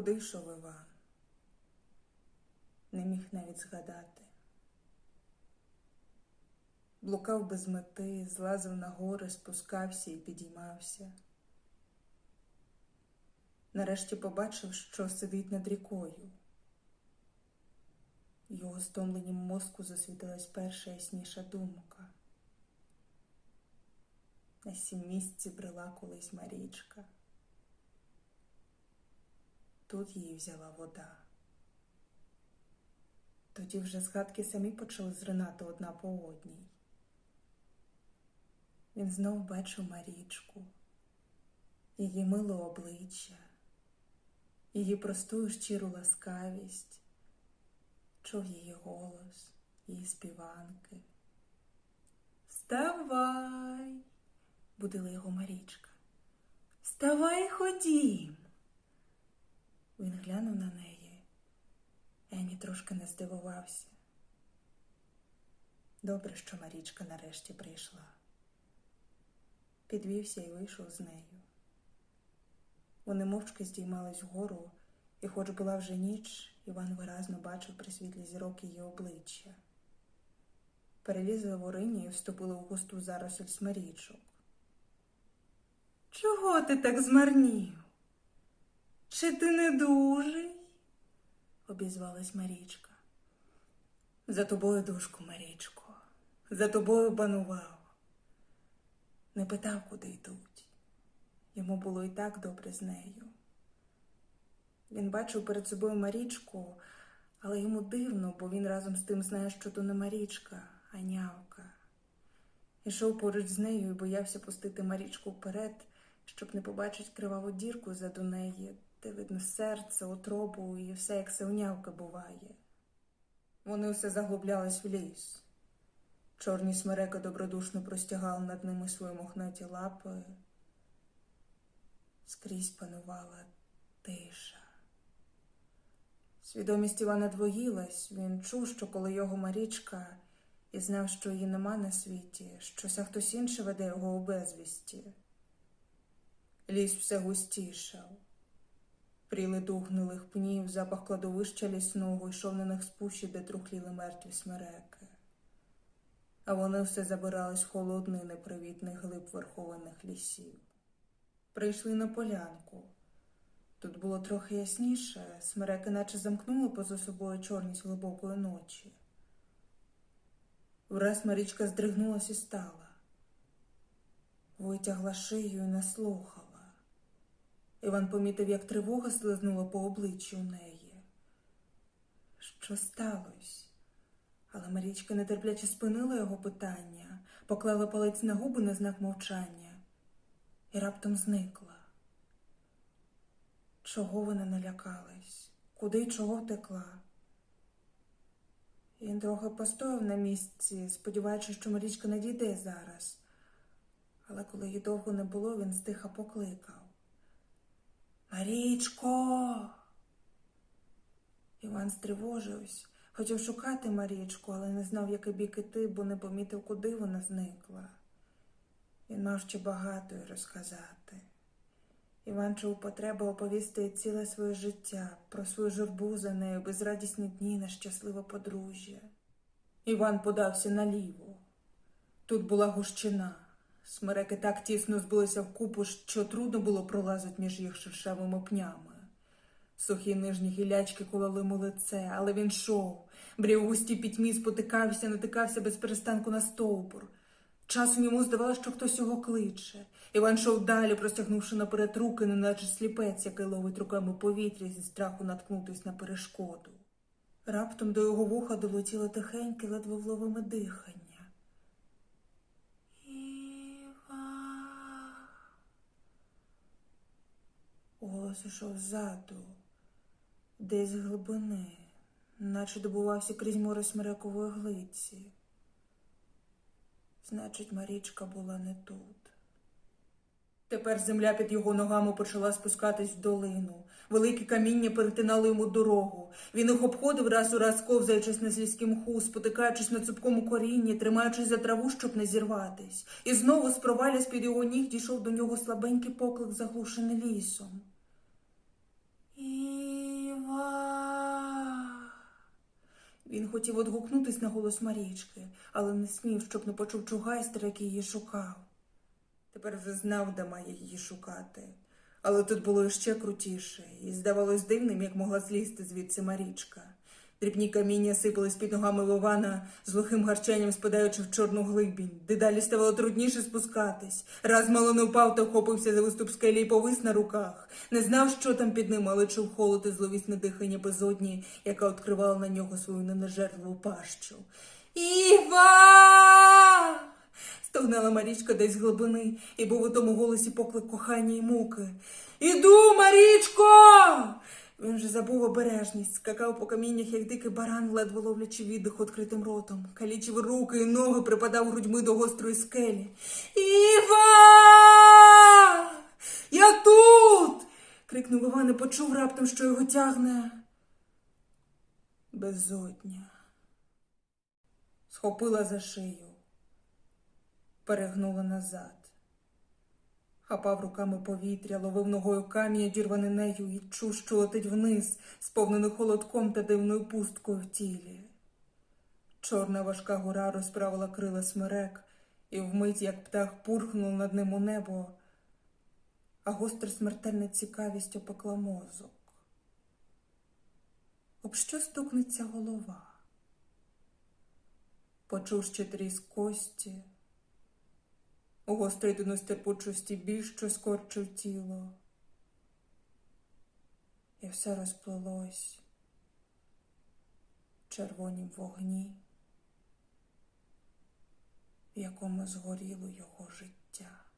Куди йшов Іван? Не міг навіть згадати. Блукав без мети, злазив на гори, спускався і підіймався. Нарешті побачив, що сидить над рікою. Його стомленім мозку засвітилась перша ясніша думка. На сім місці брела колись Марічка. Тут її взяла вода. Тоді вже згадки самі почали зринати одна по одній. Він знов бачив Марічку, її миле обличчя, її просту і щиру ласкавість, чув її голос, її співанки. Вставай, будила його Марічка. Вставай, ходім. Він глянув на неї, і ані трошки не здивувався. Добре, що Марічка нарешті прийшла. Підвівся і вийшов з нею. Вони мовчки здіймались вгору, і, хоч була вже ніч, Іван виразно бачив при світлі зірок її обличчя. Перелізли в орині і вступили в густу заросль смирічок. Чого ти так змарнів? Чи ти не дужий? обізвалась Марічка. За тобою, душку, Марічко, за тобою банував. Не питав, куди йдуть. Йому було і так добре з нею. Він бачив перед собою Марічку, але йому дивно, бо він разом з тим знає, що то не Марічка, а нявка. Ішов поруч з нею і боявся пустити Марічку вперед, щоб не побачить криваву дірку заду неї, де видно серце, отробу і все, як нявки буває. Вони все заглублялись в ліс. Чорні смереки добродушно простягали над ними свої мохнаті лапи. Скрізь панувала тиша. Свідомість Івана двоїлась, він чув, що коли його Марічка, і знав, що її нема на світі, що ся хтось інший веде його у безвісті. Ліс все густішав. Пріли дух гнилих пнів, запах кладовища лісного йшов на них з пущі, де трухліли мертві смереки. А вони все забирались в холодний непривітний глиб верхованих лісів. Прийшли на полянку. Тут було трохи ясніше, смереки наче замкнули поза собою чорність глибокої ночі. Враз Марічка здригнулась і стала, витягла шию і наслухала. Іван помітив, як тривога слизнула по обличчю у неї. Що сталося? Але Марічка нетерпляче спинила його питання, поклала палець на губи на знак мовчання і раптом зникла. Чого вона налякалась? Куди й чого втекла? Він трохи постояв на місці, сподіваючись, що Марічка не дійде зараз. Але коли її довго не було, він стиха покликав. Марічко. Іван стривожився, хотів шукати Марічку, але не знав, який бік іти, бо не помітив, куди вона зникла. Він мав ще багато й розказати. Іван чув потребу оповісти ціле своє життя, про свою журбу за нею, безрадісні дні, нещасливе подружжя. Іван подався наліво. Тут була гущина. Смереки так тісно збилися вкупу, що трудно було пролазити між їх шершавими пнями. Сухі нижні гілячки кололи му лице, але він йшов, брів у густій пітьмі, спотикався, натикався без перестанку на стовбур. Часом йому здавалося, що хтось його кличе. Іван йшов далі, простягнувши наперед руки, неначе сліпець, який ловить руками повітря зі страху наткнутись на перешкоду. Раптом до його вуха долетіло тихеньке, ледве вловиме дихання. Іва. Голос ішов ззаду, десь з глибини, наче добувався крізь море смирекової глиці. Значить, Марічка була не тут. Тепер земля під його ногами почала спускатись в долину. Великі каміння перетинали йому дорогу. Він їх обходив раз у раз, ковзаючись на слізький мху, спотикаючись на цупкому корінні, тримаючись за траву, щоб не зірватись. І знову з проваля з-під його ніг дійшов до нього слабенький поклик, заглушений лісом. Хотів одгукнутись на голос Марічки, але не смів, щоб не почув чугайстер, який її шукав. Тепер вже знав, де має її шукати. Але тут було ще крутіше, і здавалось дивним, як могла злізти звідси Марічка. Дрібні каміння сипались під ногами Вована, з глухим гарчанням спадаючи в чорну глибінь. Дедалі ставало трудніше спускатись. Раз мало не впав та вхопився за виступ скелі і повис на руках. Не знав, що там під ним, але чув холод і зловісне дихання безодні, яка відкривала на нього свою ненажерливу пащу. Іва! Стогнала Марічка десь з глибини, і був у тому голосі поклик кохання і муки. Іду, Марічко! Він же забув обережність, скакав по каміннях, як дикий баран, ледве ловлячи віддих відкритим ротом, калічив руки і ноги, припадав грудьми до гострої скелі. Іва! Я тут! крикнув Іван і почув раптом, що його тягне безодня. Схопила за шию перегнула назад. Хапав руками повітря, ловив ногою камінь, одірваний нею, і чув, що летить вниз, сповнений холодком та дивною пусткою в тілі. Чорна важка гора розправила крила смерек, і вмить, як птах, пурхнув над ним у небо, а гостра смертельна цікавість опекла мозок. Об що стукнеться голова? Почув ще тріск кості, гострий до нестерпучості більш що скорчив тіло. І все розплилось в червонім вогні, в якому згоріло його життя.